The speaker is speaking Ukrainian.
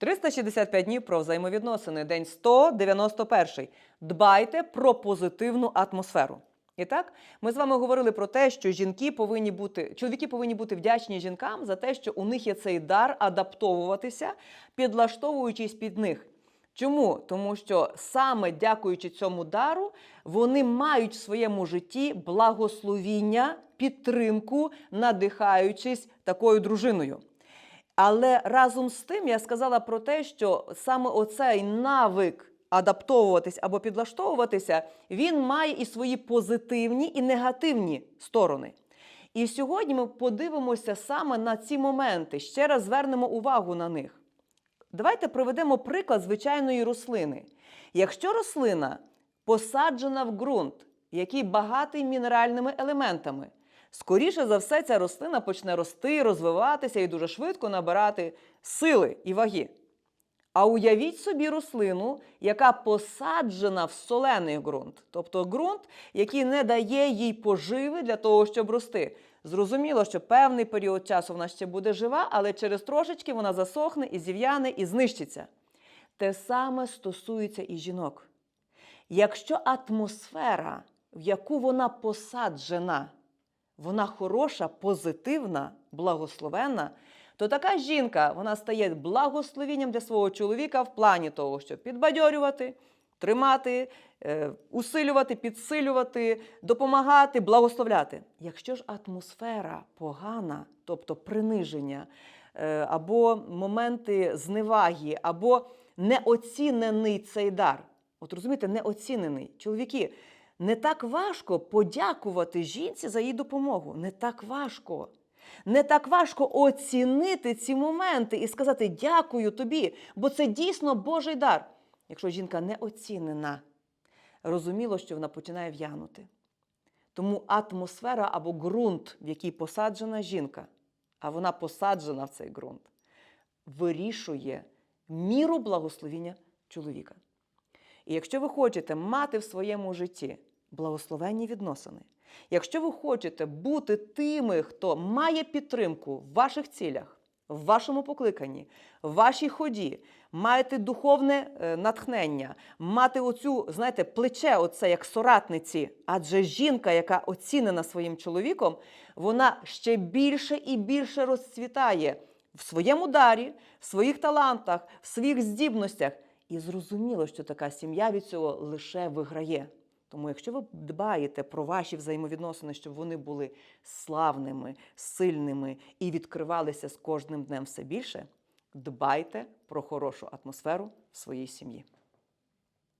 365 днів про взаємовідносини. День 191. Дбайте про позитивну атмосферу. І так, ми з вами говорили про те, що жінки повинні бути, чоловіки повинні бути вдячні жінкам за те, що у них є цей дар адаптовуватися, підлаштовуючись під них. Чому? Тому що саме дякуючи цьому дару, вони мають в своєму житті благословіння, підтримку, надихаючись такою дружиною. Але разом з тим я сказала про те, що саме оцей навик адаптовуватись або підлаштовуватися, він має і свої позитивні і негативні сторони. І сьогодні ми подивимося саме на ці моменти, ще раз звернемо увагу на них. Давайте проведемо приклад звичайної рослини. Якщо рослина посаджена в ґрунт, який багатий мінеральними елементами, скоріше за все, ця рослина почне рости, розвиватися і дуже швидко набирати сили і ваги. А уявіть собі рослину, яка посаджена в солений ґрунт, тобто ґрунт, який не дає їй поживи для того, щоб рости. Зрозуміло, що певний період часу вона ще буде жива, але через трошечки вона засохне і зів'яне, і знищиться. Те саме стосується і жінок. Якщо атмосфера, в яку вона посаджена, вона хороша, позитивна, благословенна, то така жінка вона стає благословенням для свого чоловіка в плані того, щоб підбадьорювати, тримати, е, усилювати, підсилювати, допомагати, благословляти. Якщо ж атмосфера погана, тобто приниження, е, або моменти зневаги, або неоцінений цей дар. От розумієте, неоцінений. Чоловіки, не так важко подякувати жінці за її допомогу. Не так важко. Не так важко оцінити ці моменти і сказати дякую тобі, бо це дійсно Божий дар. Якщо жінка не оцінена, розуміло, що вона починає в'янути. Тому атмосфера або ґрунт, в який посаджена жінка, а вона посаджена в цей ґрунт, вирішує міру благословіння чоловіка. І якщо ви хочете мати в своєму житті благословенні відносини, якщо ви хочете бути тими, хто має підтримку в ваших цілях, в вашому покликанні, в вашій ході, маєте духовне е, натхнення, мати оцю, знаєте, плече, оце як соратниці, адже жінка, яка оцінена своїм чоловіком, вона ще більше і більше розцвітає в своєму дарі, в своїх талантах, в своїх здібностях. І зрозуміло, що така сім'я від цього лише виграє. Тому, якщо ви дбаєте про ваші взаємовідносини, щоб вони були славними, сильними і відкривалися з кожним днем все більше, дбайте про хорошу атмосферу в своїй сім'ї.